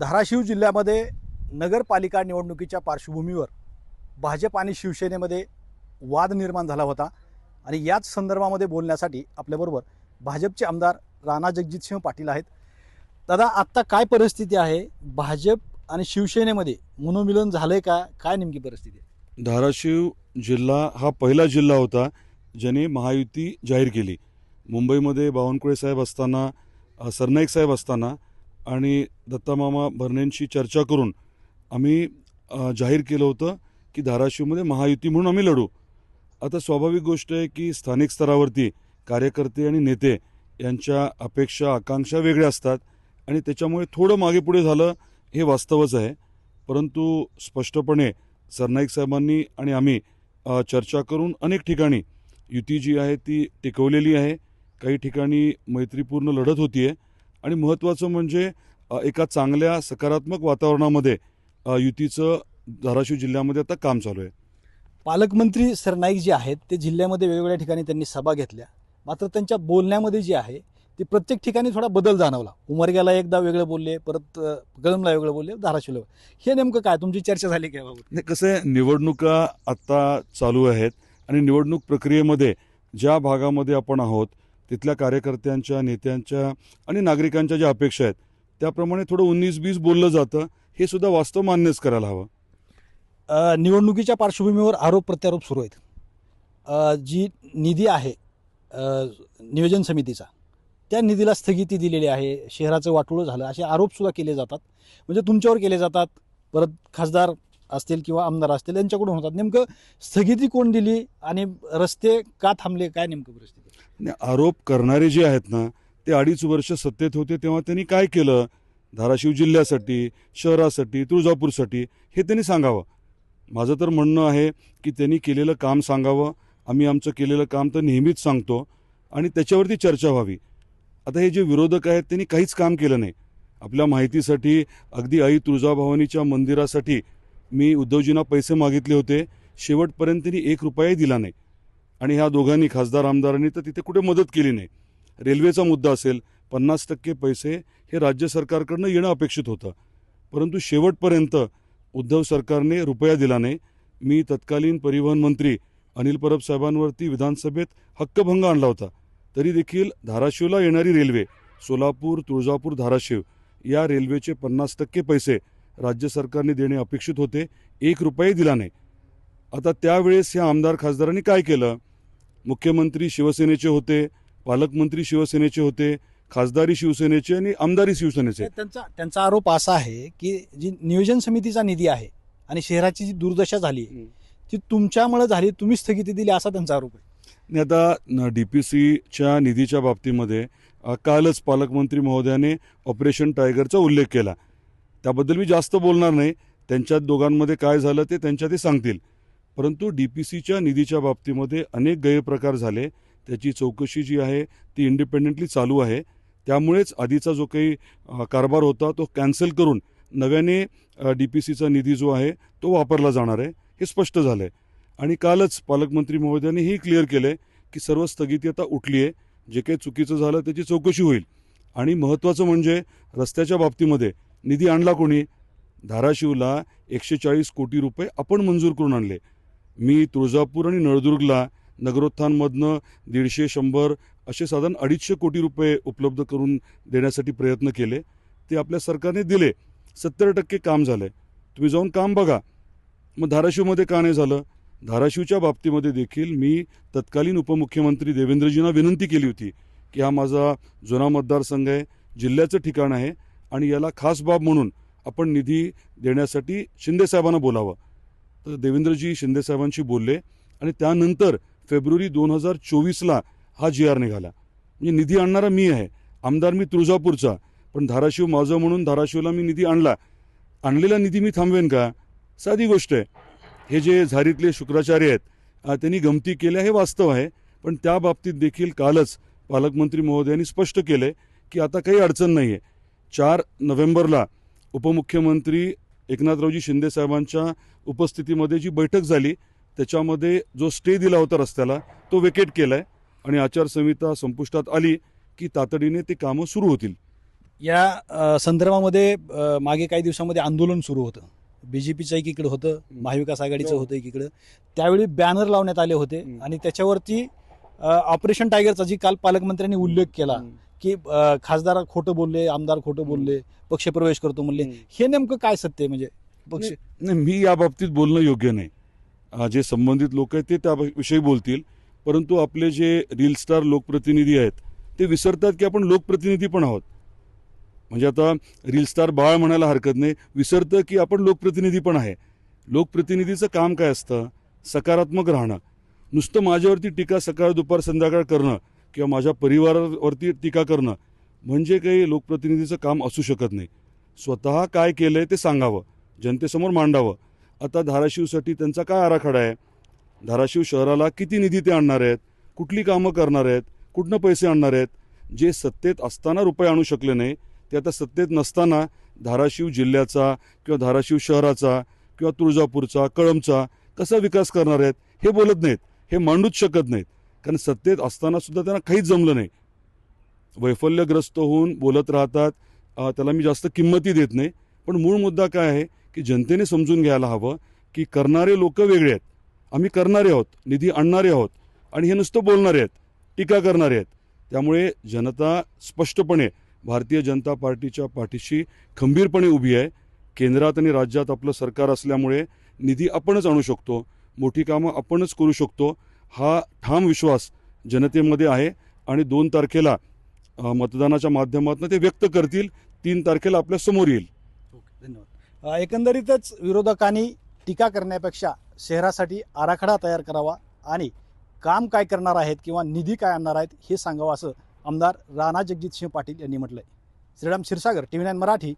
धाराशिव जिल्ह्यामध्ये नगरपालिका निवडणुकीच्या पार्श्वभूमीवर भाजप आणि शिवसेनेमध्ये वाद निर्माण झाला होता. आणि याच संदर्भामध्ये बोलण्यासाठी आपल्याबरोबर भाजपचे आमदार राणा जगजितसिंह पाटील आहेत. दादा आत्ता काय परिस्थिती आहे? भाजप आणि शिवसेनेमध्ये मनोमिलन झालंय का? काय नेमकी परिस्थिती आहे? धाराशिव जिल्हा हा पहिला जिल्हा होता ज्याने महायुती जाहीर केली. मुंबईमध्ये बावनकुळे साहेब असताना सरनाईक साहेब असताना आणि दत्तामामा भरणेंशी चर्चा करून आम्ही जाहीर केलं होतं की धाराशिवमध्ये महायुती म्हणून आम्ही लढू. आता स्वाभाविक गोष्ट आहे की स्थानिक स्तरावरती कार्यकर्ते आणि नेते यांच्या अपेक्षा आकांक्षा वेगळ्या असतात आणि त्याच्यामुळे थोडं मागे पुढे झालं हे वास्तवच आहे. परंतु स्पष्टपणे सरनाईक साहेबांनी आणि आम्ही चर्चा करून अनेक ठिकाणी युती जी आहे ती टिकवलेली आहे. काही ठिकाणी मैत्रीपूर्ण लढत होती आहे आणि महत्त्वाचं म्हणजे एका चांगल्या सकारात्मक वातावरणामध्ये युतीचं धाराशिव जिल्ह्यामध्ये आता काम चालू आहे. पालकमंत्री सरनाईक जे आहेत ते जिल्ह्यामध्ये वेगवेगळ्या ठिकाणी त्यांनी सभा घेतल्या. मात्र त्यांच्या बोलण्यामध्ये जे आहे ते प्रत्येक ठिकाणी थोडा बदल जाणवला. उमरग्याला एकदा वेगळं बोलले परत अ, कळमला वेगळं बोलले धाराशिवला. हे नेमकं काय? तुमची चर्चा झाली काय बाबा नाही कसं आहे निवडणुका आत्ता चालू आहेत आणि निवडणूक प्रक्रियेमध्ये ज्या भागामध्ये आपण आहोत तिथल्या कार्यकर्त्यांच्या नेत्यांच्या आणि नागरिकांच्या ज्या अपेक्षा आहेत त्याप्रमाणे थोडं उन्नीस बीस बोललं जातं हे सुद्धा वास्तव मान्यच करायला हवं. निवडणुकीच्या पार्श्वभूमीवर आरोप प्रत्यारोप सुरू आहेत. जी निधी आहे नियोजन समितीचा त्या निधीला स्थगिती दिलेली आहे शहराचं वाटोळं झालं असे आरोपसुद्धा केले जातात. म्हणजे तुमच्यावर केले जातात. परत खासदार असतील किंवा आमदार असतील यांच्याकडून होतात. नेमकं स्थगिती कोण दिली आणि रस्ते का थांबले काय नेमकं परिस्थिती? आरोप करणारे जे आहेत ना ते अडीच वर्ष सत्तेत होते तेव्हा त्यांनी काय केलं? धाराशिव जिल्ह्यासाठी शहरासाठी तुळजापूरसाठी हे त्यांनी सांगावं. माझं तर म्हणणं आहे की त्यांनी केलेलं काम सांगावं. आम्ही आमचं केलेलं काम तर नेहमीच सांगतो आणि त्याच्यावरती चर्चा व्हावी. आता हे जे विरोधक आहेत त्यांनी काहीच काम केलं नाही. आपल्या माहितीसाठी अगदी आई तुळजाभवानीच्या मंदिरासाठी मी उद्धवजींना पैसे मागितले होते शेवटपर्यंत त्यांनी एक रुपयाही दिला नाही. आणि ह्या दोघांनी खासदार आमदारांनी तर तिथे कुठे मदत केली नाही. रेल्वेचा मुद्दा असेल पन्नास टक्के पैसे हे राज्य सरकारकडनं येणं अपेक्षित होतं. परंतु शेवटपर्यंत उद्धव सरकारने रुपया दिला नाही. मी तत्कालीन परिवहन मंत्री अनिल परब साहेबांवरती विधानसभेत हक्कभंग आणला होता. तरी देखील धाराशिवला येणारी रेल्वे सोलापूर तुळजापूर धाराशिव या रेल्वेचे पन्नास टक्के पैसे राज्य सरकारने देणे अपेक्षित होते. एक रुपयाही दिला नाही. आता त्यावेळेस या आमदार खासदारांनी काय केलं? मुख्यमंत्री शिवसेनेचे होते पालकमंत्री शिवसेनेचे होते खासदारी शिवसेनेचे आणि आमदारी शिवसेनेचे. त्यांचा त्यांचा आरोप असा आहे की जी नियोजन समितीचा निधी आहे आणि शहराची जी दुर्दशा झाली ती तुमच्यामुळे झाली तुम्ही स्थगिती दिली असा त्यांचा आरोप आहे. आता डी पी सीच्या निधीच्या बाबतीमध्ये कालच पालकमंत्री महोदयाने ऑपरेशन टायगरचा उल्लेख केला. त्याबद्दल मी जास्त बोलणार नाही. त्यांच्या दोघांमध्ये काय झालं ते त्यांच्या ते सांगतील. परंतु डी पी सीच्या निधीच्या बाबतीमध्ये अनेक गैरप्रकार झाले. त्याची चौकशी जी आहे ती इंडिपेंडेंटली चालू आहे. त्यामुळेच आधीचा जो काही कारभार होता तो कॅन्सल करून नव्याने डी पी सीचा निधी जो आहे तो वापरला जाणार आहे हे स्पष्ट झालं आहे आणि कालच पालकमंत्री महोदयांनी हे क्लिअर केलं आहे की सर्व स्थगिती आता उठली आहे. जे काही चुकीचं झालं त्याची चौकशी होईल. आणि महत्त्वाचं म्हणजे रस्त्याच्या बाबतीमध्ये निधी आणला कोणी? धाराशिवला एकशे चाळीस कोटी रुपये आपण मंजूर करून आणले. मी तुळजापूर आणि नळदुर्गला नगरोत्थानमधनं दीडशे शंभर असे साधारण अडीचशे कोटी रुपये उपलब्ध करून देण्यासाठी प्रयत्न केले. ते आपल्या सरकारने दिले. सत्तर टक्के काम झालं. आहे तुम्ही जाऊन काम बघा. मग धाराशिवमध्ये का नाही झालं? धाराशिवच्या बाबतीमध्ये देखील मी तत्कालीन उपमुख्यमंत्री देवेंद्रजींना विनंती केली होती की हा माझा जुना मतदारसंघ आहे. जिल्ह्याचं ठिकाण आहे. आणि याला खास बाब म्हणून आपण निधी देण्यासाठी शिंदेसाहेबांना बोलावं. तर देवेंद्रजी शिंदेसाहेबांशी बोलले आणि त्यानंतर फेब्रुवारी दोन हजार चोवीसला हा जी आर निघाला. म्हणजे निधी आणणारा मी आहे. आमदार मी तुळजापूरचा. पण धाराशिव माझं म्हणून धाराशिवला मी निधी आणला. आणलेला निधी मी थांबवेन का? साधी गोष्ट आहे. हे जे झारीतले शुक्राचार्य आहेत त्यांनी गमती केल्या हे वास्तव आहे. पण त्या बाबतीत देखील कालच पालकमंत्री महोदयांनी स्पष्ट केलं की आता काही अडचण नाही आहे चार नोव्हेंबरला उपमुख्यमंत्री एकनाथरावजी शिंदे साहेबांच्या उपस्थितीमध्ये जी बैठक झाली त्याच्यामध्ये जो स्टे दिला होता रस्त्याला तो वेकेट केलाय आणि आचारसंहिता संपुष्टात आली की तातडीने ते कामं सुरू होतील या संदर्भामध्ये मागे काही दिवसामध्ये आंदोलन सुरू होतं बी जे पीचं एकीकडे होतं महाविकास आघाडीचं हो. होतं एकीकडं त्यावेळी बॅनर लावण्यात आले होते. आणि त्याच्यावरती ऑपरेशन टायगरचा जी काल पालकमंत्र्यांनी उल्लेख केला की खासदार खोटं बोलले आमदार खोटं बोलले पक्षप्रवेश करतो म्हणले हे नेमकं काय सत्य आहे म्हणजे? पक्ष नाही मी या बाबतीत बोलणं योग्य नाही. जे संबंधित लोक आहेत ते त्याविषयी बोलतील. परंतु आपले जे रील स्टार लोकप्रतिनिधी आहेत ते विसरतात की आपण लोकप्रतिनिधी पण आहोत. म्हणजे आता रील स्टार बाळ म्हणायला हरकत नाही विसरतं की आपण लोकप्रतिनिधी पण आहे. लोकप्रतिनिधीचं काम काय असतं? सकारात्मक राहणं. नुसतं माझ्यावरती टीका सकाळ दुपार संध्याकाळ करणं किंवा माझ्या परिवारावरती टीका करणं म्हणजे काही लोकप्रतिनिधीचं काम असू शकत नाही. स्वतः काय केलंय ते सांगावं जनतेसमोर मांडावं. आता धाराशिवसाठी त्यांचा काय आराखडा आहे? धाराशिव शहराला किती निधी ते आणणार आहेत? कुठली कामं करणार आहेत? कुठनं पैसे आणणार आहेत? जे सत्तेत असताना रुपये आणू शकले नाही ते आता सत्तेत नसताना धाराशिव जिल्ह्याचा किंवा धाराशिव शहराचा किंवा तुळजापूरचा कळमचा कसा विकास करणार आहेत हे बोलत नाहीत. हे मांडूच शकत नाहीत. कारण सत्तेत असताना सुद्धा त्यांना काहीच जमलं नाही. वैफल्यग्रस्त होऊन बोलत राहतात. त्याला मी जास्त किंमती देत नाही. पण मूळ मुद्दा काय आहे? की जनतेने समजून घ्यायला हवं की करणारे लोक वेगळे आहेत. आम्ही करणारे आहोत. निधी आणणारे आहोत. आणि हे नुसतं बोलणारे आहेत. टीका करणारे आहेत. त्यामुळे जनता स्पष्टपणे भारतीय जनता पार्टीच्या पाठीशी खंबीरपणे उभी आहे. केंद्रात आणि राज्यात आपलं सरकार असल्यामुळे निधी आपणच आणू शकतो. मोठी कामं आपणच करू शकतो हा ठाम विश्वास जनतेमध्ये आहे. आणि दोन तारखेला मतदानाच्या माध्यमातून ते व्यक्त करतील तीन तारखेला आपल्यासमोर येईल. धन्यवाद. एकंदरीतच विरोधकांनी टीका करण्यापेक्षा शहरासाठी आराखडा तयार करावा आणि काम काय करणार आहेत किंवा निधी काय आणणार आहेत हे सांगावं असं आमदार राणा जगजितसिंह पाटील यांनी म्हटलंय. Shriram Kshirsagar T V nine Marathi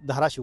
Dharashiv.